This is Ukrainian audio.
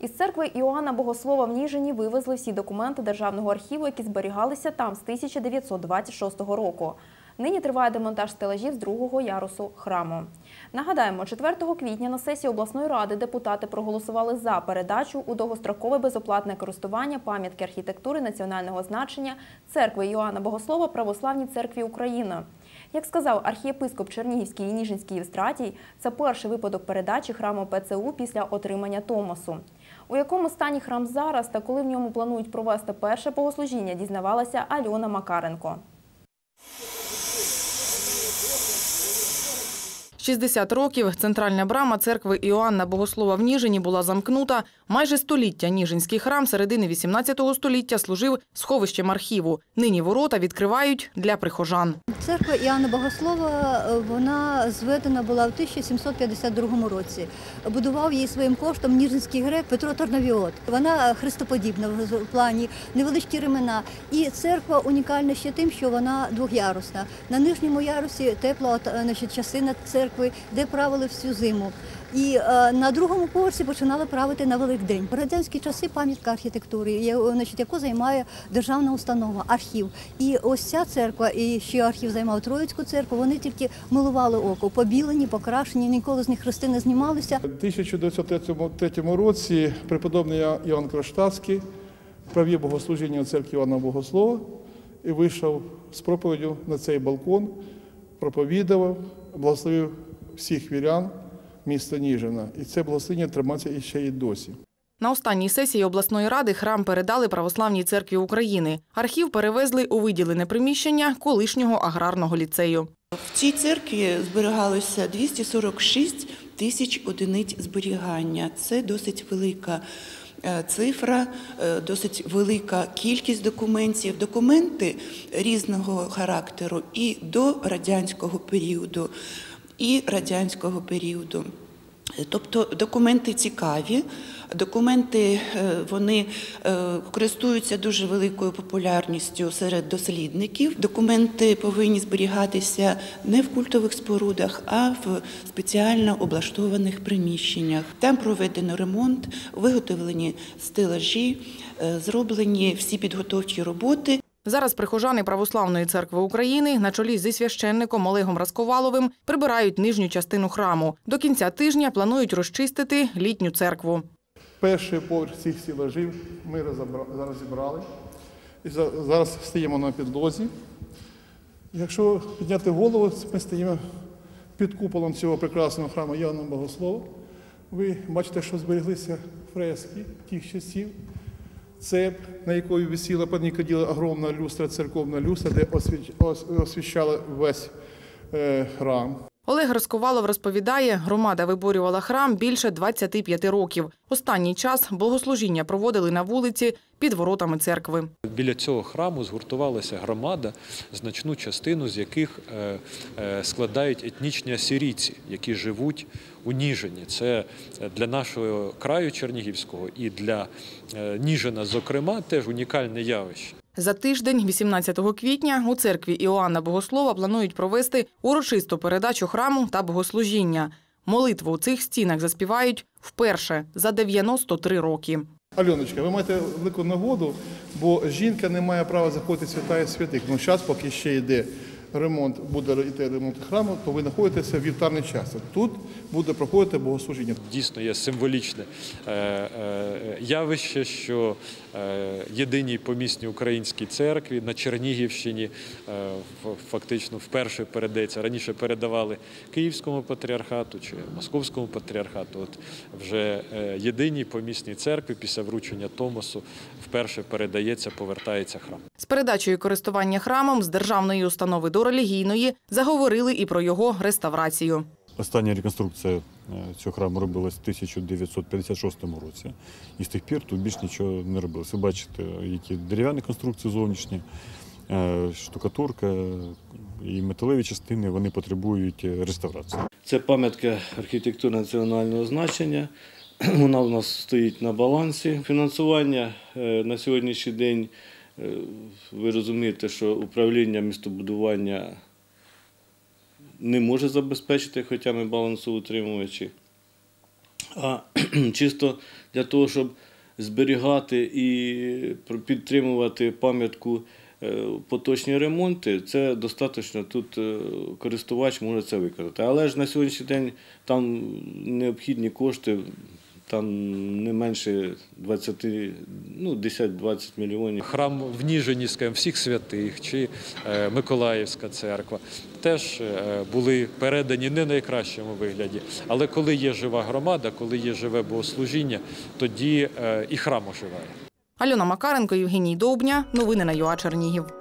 Із церкви Іоанна Богослова в Ніжині вивезли всі документи Державного архіву, які зберігалися там з 1926 року. Нині триває демонтаж стелажів з другого ярусу храму. Нагадаємо, 4 квітня на сесії обласної ради депутати проголосували за передачу у довгострокове безоплатне користування пам'ятки архітектури національного значення церкви Іоанна Богослова Православній церкві України. Як сказав архієпископ Чернігівський і Ніжинський Євстратій, це перший випадок передачі храму ПЦУ після отримання Томосу. У якому стані храм зараз та коли в ньому планують провести перше богослужіння, дізнавалася Альона Макаренко. 60 років центральна брама церкви Іоанна Богослова в Ніжині була замкнута. Майже століття Ніжинський храм середини 18 століття служив сховищем архіву. Нині ворота відкривають для прихожан. Церква Іоанна Богослова е, вона зведена була в 1752 році. Будував її своїм коштом ніжинський грек Петро Торновіот. Вона хрестоподібна в плані, невеличкі ремена. І церква унікальна ще тим, що вона двохярусна. На нижньому ярусі тепла е, значить, частина церкви, де правили всю зиму. І е, на другому поверсі починали правити на Великдень. В радянські часи пам'ятка архітектури, є, значить, яку займає державна установа, архів. І ось ця церква, і ще архів займав Троїцьку церкву, вони тільки милували око, побілені, покрашені, ніколи з них хрести не знімалися. У 1903 році преподобний Іоанн Кронштадтський провів богослужіння у церкві Івана Богослова і вийшов з проповіддю на цей балкон, проповідував, благословив всіх вірян міста Ніжина. І це благословення тримається і ще й досі. На останній сесії обласної ради храм передали Православній церкві України. Архів перевезли у виділене приміщення колишнього аграрного ліцею. В цій церкві зберігалося 246 тисяч одиниць зберігання. Це досить велика е, цифра, е, досить велика кількість документів. Документи різного характеру і до радянського періоду, і радянського періоду. Тобто документи цікаві, документи е, вони е, користуються дуже великою популярністю серед дослідників. Документи повинні зберігатися не в культових спорудах, а в спеціально облаштованих приміщеннях. Там проведено ремонт, виготовлені стелажі, е, зроблені всі підготовчі роботи. Зараз прихожани Православної церкви України на чолі зі священником Олегом Расковаловим прибирають нижню частину храму. До кінця тижня планують розчистити літню церкву. Перший поверх цих стілажів ми розібра- зараз зібрали. І зараз стоїмо на підлозі. Якщо підняти голову, ми стоїмо під куполом цього прекрасного храму Яна Богослова. Ви бачите, що збереглися фрески тих часів. Цеп, на якої висіла панікоділа огромна люстра, церковна люстра, де освіщала весь е, храм. Олег Расковалов розповідає, громада виборювала храм більше 25 років. Останній час богослужіння проводили на вулиці під воротами церкви. Біля цього храму згуртувалася громада, значну частину з яких е, е, складають етнічні асирійці, які живуть у Ніжині. Це для нашого краю Чернігівського і для е, Ніжина, зокрема, теж унікальне явище. За тиждень, 18 квітня, у церкві Іоанна Богослова планують провести урочисту передачу храму та богослужіння. Молитву у цих стінах заспівають вперше за 93 роки. Альоночка, ви маєте велику нагоду, бо жінка не має права заходити в святая святих. Ну, зараз, поки ще йде ремонт, буде йти ремонт храму, то ви знаходитеся в вівтарний час. Тут буде проходити богослужіння. Дійсно є символічне е, е, явище, що єдиній помісній українській церкві на Чернігівщині е, фактично вперше передається. Раніше передавали Київському патріархату чи Московському патріархату. От вже е, єдиній помісній церкві після вручення Томосу вперше передається, повертається храм. З передачею користування храмом з державної установи до релігійної заговорили і про його реставрацію. Остання реконструкція е, цього храму робилась в 1956 році. І з тих пір тут більш нічого не робилось. Ви бачите, які дерев'яні конструкції зовнішні, е, штукатурка і металеві частини вони потребують е, реставрації. Це пам'ятка архітектури національного значення. Вона у нас стоїть на балансі. Фінансування на сьогоднішній день, ви розумієте, що управління містобудування не може забезпечити, хоча ми балансоутримувачі. а чисто для того, щоб зберігати і підтримувати пам'ятку е, поточні ремонти, це достатньо тут е, користувач може це виконати. Але ж на сьогоднішній день там необхідні кошти. Там не менше 20, ну 10-20 мільйонів. Храм в Ніжині, скажімо, всіх святих чи е, Миколаївська церква теж е, були передані не в найкращому вигляді. Але коли є жива громада, коли є живе богослужіння, тоді е, і храм оживає. Альона Макаренко, Євгеній Довбня. Новини на ЮА Чернігів.